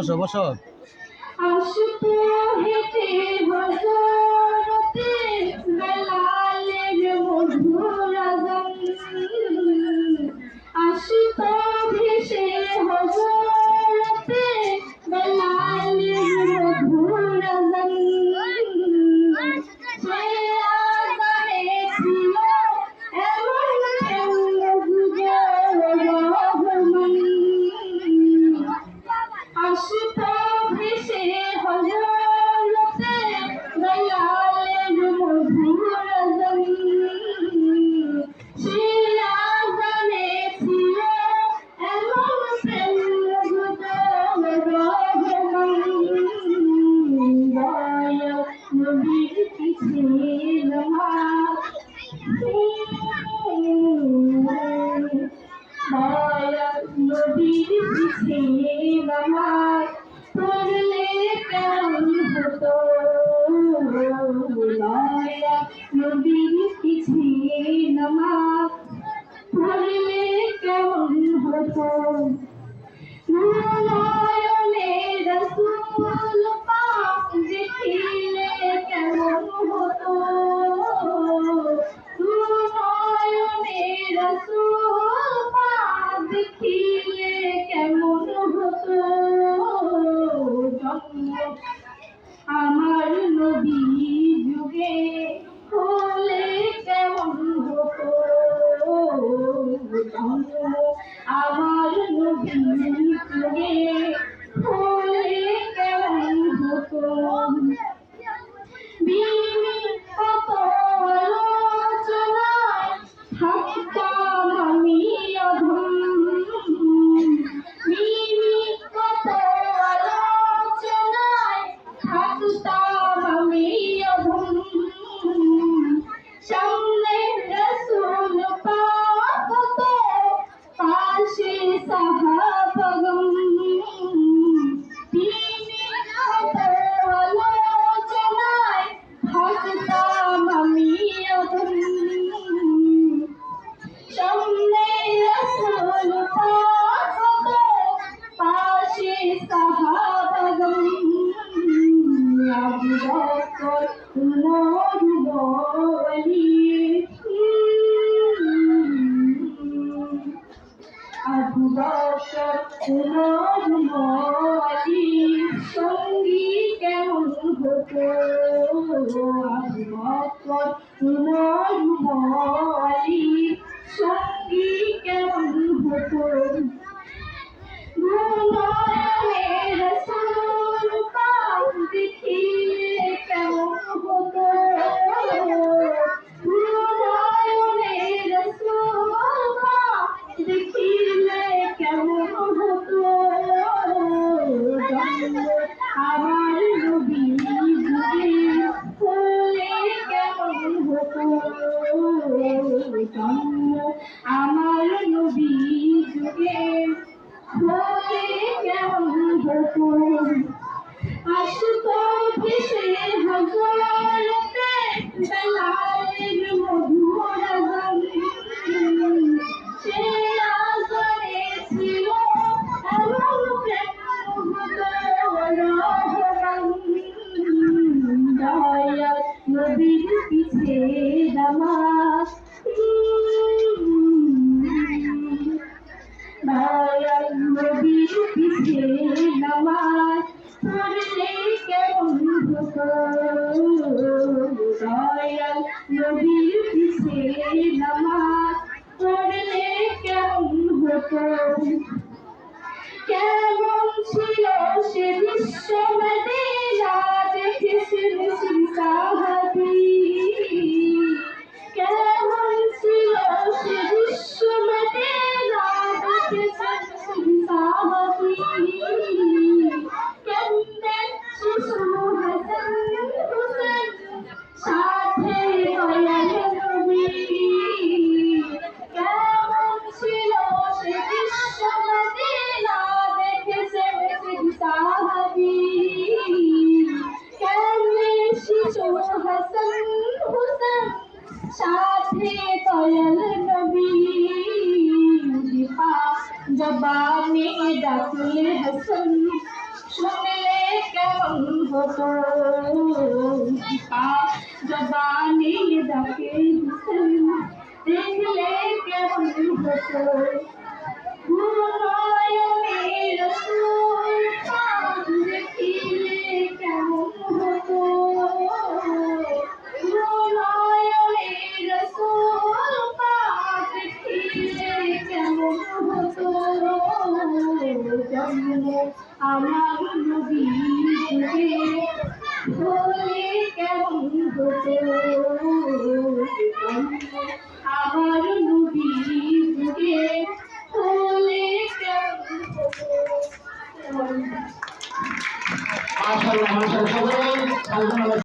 বসো বসো। আমার করলে কেমন হতো নদীর পিছিয়ে নামাজ পড়লে কেমন হতো আমার নবী যুগে হলে কেমন হতো? আবু বকর উমর মোয়ালি সঙ্গী কেমন হতো? আবু বকর উমর রাতে কেমন গোপন আসত ভেসে হজরতে বেলায়ের মধু। দয়াল নবীর পিছে নামাজ পড়লে কেমন হতো? কেমন ছিল সে বিশ্ব মদিনা দেখেছে মুসলিম সাহাবি? কেমন ছিল সে বিশ্ব মদিনা দেখেছে মুসলিম সাহাবি? थे कयल नबी जबा में दाखिले हसन सुनले कम हो तो जबा हसन देख ले कम हो तो। আমার নবী যুগে কেমন হতো? আমার